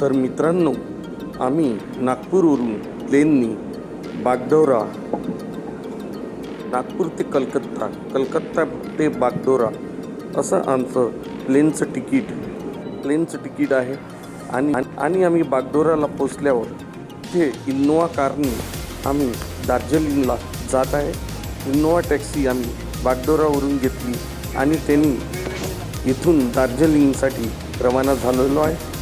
तर मित्रांनो आम्ही नागपूरवरून प्लेननी बागडोरा नागपूर ते कलकत्ता कलकत्ता ते बागडोरा असं आमचं प्लेनचं तिकीट प्लेनचं तिकीट आहे. आणि आणि आम्ही बागडोराला पोचल्यावर ते इनोवा कारने आम्ही दार्जिलिंगला जात आहे. इनोवा टॅक्सी आम्ही बागडोरावरून घेतली आणि त्यांनी इथून दार्जिलिंगसाठी रवाना झालेलो आहे.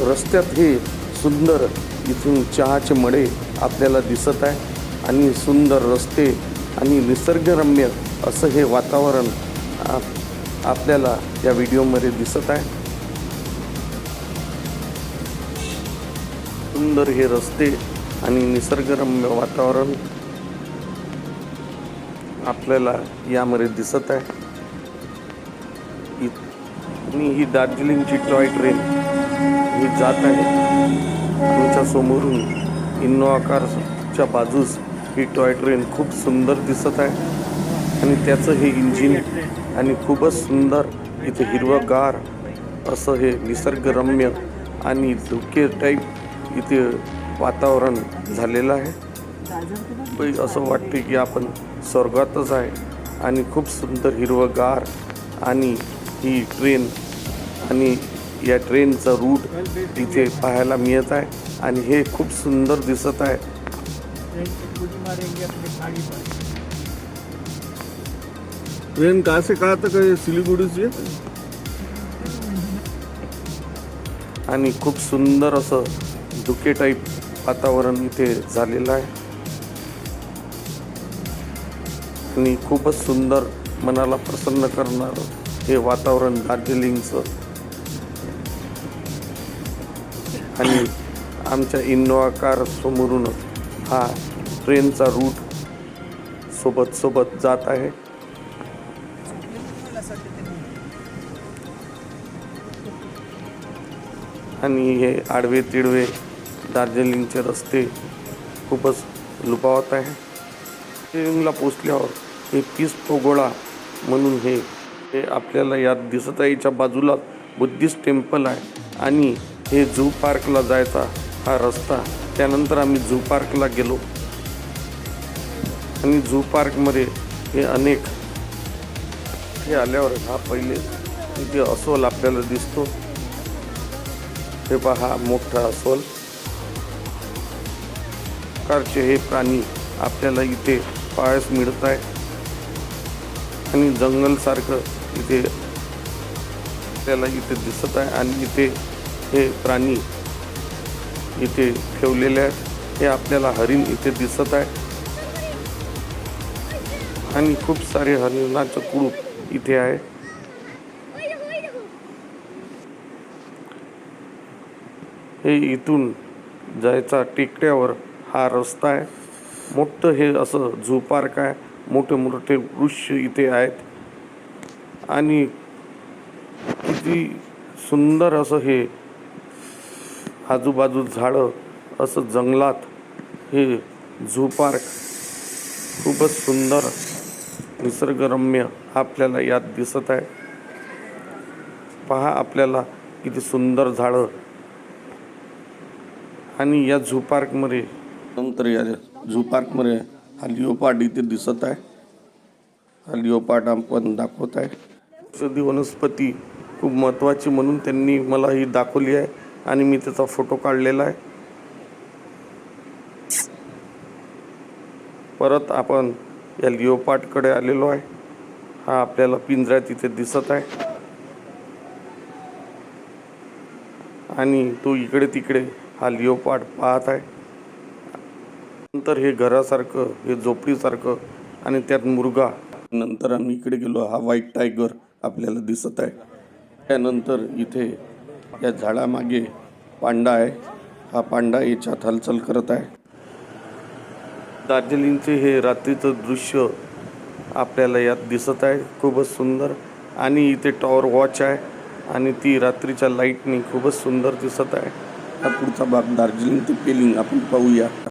रस्त्यात हे सुंदर इथून चहाचे मळे आपल्याला दिसत आहे आणि सुंदर रस्ते आणि निसर्गरम्य असं हे वातावरण आप- आपल्याला या व्हिडिओमध्ये दिसत आहे. सुंदर हे रस्ते आणि निसर्गरम्य वातावरण आपल्याला यामध्ये दिसत आहे. मी ही दार्जिलिंगची टॉय ट्रेन. मी जात आहे. तुमच्या समोरून इन्नोवा कारच्या बाजूस ही टॉय ट्रेन खूप सुंदर दिसत आहे. आणि त्याचं हे इंजिन आणि खूपच सुंदर इथे हिरवंगार असं हे निसर्गरम्य आणि धुके टाईप इथे वातावरण झालेलं आहे. असं वाटते की आपण स्वर्गातच आहे आणि खूप सुंदर हिरवंगार आणि ही ट्रेन आणि या ट्रेनचा रूट इथे पाहायला मिळत आहे आणि हे खूप सुंदर दिसत आहे. ट्रेन कहाँ से कहाँ तक है सिलीगुड़ी से आणि खूप सुंदर असं धुके टाईप वातावरण इथे झालेलं आहे. आणि खूपच सुंदर मनाला प्रसन्न करणारं हे वातावरण दार्जिलिंगचं आणि आमच्या इनोवा कार समोरून हा ट्रेनचा रूट सोबत सोबत जात आहे. आणि हे आडवे तिडवे दार्जिलिंगचे रस्ते खूपच लुपावत आहे. दार्जिलिंगला पोचल्यावर हे पीस पोगोळा म्हणून हे हे आपल्याला यात दिसत आहे. याच्या बाजूला बुद्धिस्ट टेम्पल आहे आणि हे झू पार्कला जायचा हा रस्ता. त्यानंतर आम्ही झू पार्कला गेलो. आणि झू पार्कमध्ये हे अनेक हे आल्यावर हा पहिले इथे अस्वल आपल्याला दिसतो. हे पहा मोठा अस्वल. प्रकारचे हे प्राणी आपल्याला इथे पाहायस मिळत आहे आणि जंगलसारखं इथे आपल्याला इथे दिसत आहे. आणि इथे हे प्राणी इथे ठेवलेले आहेत. हे आपल्याला हरिण इथे दिसत आहे. आणि खूप सारे हरिणाचं कुळूप इथे आहे. हे इथून जायचा टेकड्यावर हा रस्ता आहे. मोठं हे असं झू पार्क आहे. मोठे मोठे वृक्ष इथे आहेत. आणि किती सुंदर असं हे आजूबाजू झाडं असं जंगलात हे झू पार्क खूपच सुंदर निसर्गरम्य आपल्याला यात दिसत आहे. पहा आपल्याला किती सुंदर झाडं. आणि या झू पार्कमध्ये नंतर या झू पार्कमध्ये हा लिओपार्ड इथे दिसत आहे. हा लिओपार्ड आपण दाखवत आहे. औषधी वनस्पती खूप महत्त्वाची म्हणून त्यांनी मला ही दाखवली आहे. आणि मी त्याचा फोटो काढलेला आहे. परत आपण या लिओपार्डकडे आलेलो आहे. हा आपल्याला पिंजरा तिथे दिसत आहे. आणि तो इकडे तिकडे हा लिओपार्ट पाहत आहे. नंतर हे घरासारखं हे झोपडीसारखं आणि त्यात मुर्गा. नंतर आम्ही इकडे गेलो हा व्हाईट टायगर आपल्याला दिसत आहे. त्यानंतर इथे या झाडामागे पांडा आहे. हा पांडा याच्यात हालचाल करत आहे. दार्जिलिंगचे हे रात्रीचं दृश्य आपल्याला यात दिसत आहे. खूपच सुंदर आणि इथे टॉवर वॉच आहे आणि ती रात्रीच्या लाईटनी खूपच सुंदर दिसत आहे. हा पुढचा भाग दार्जिलिंग ते पेलिंग आपण पाहूया.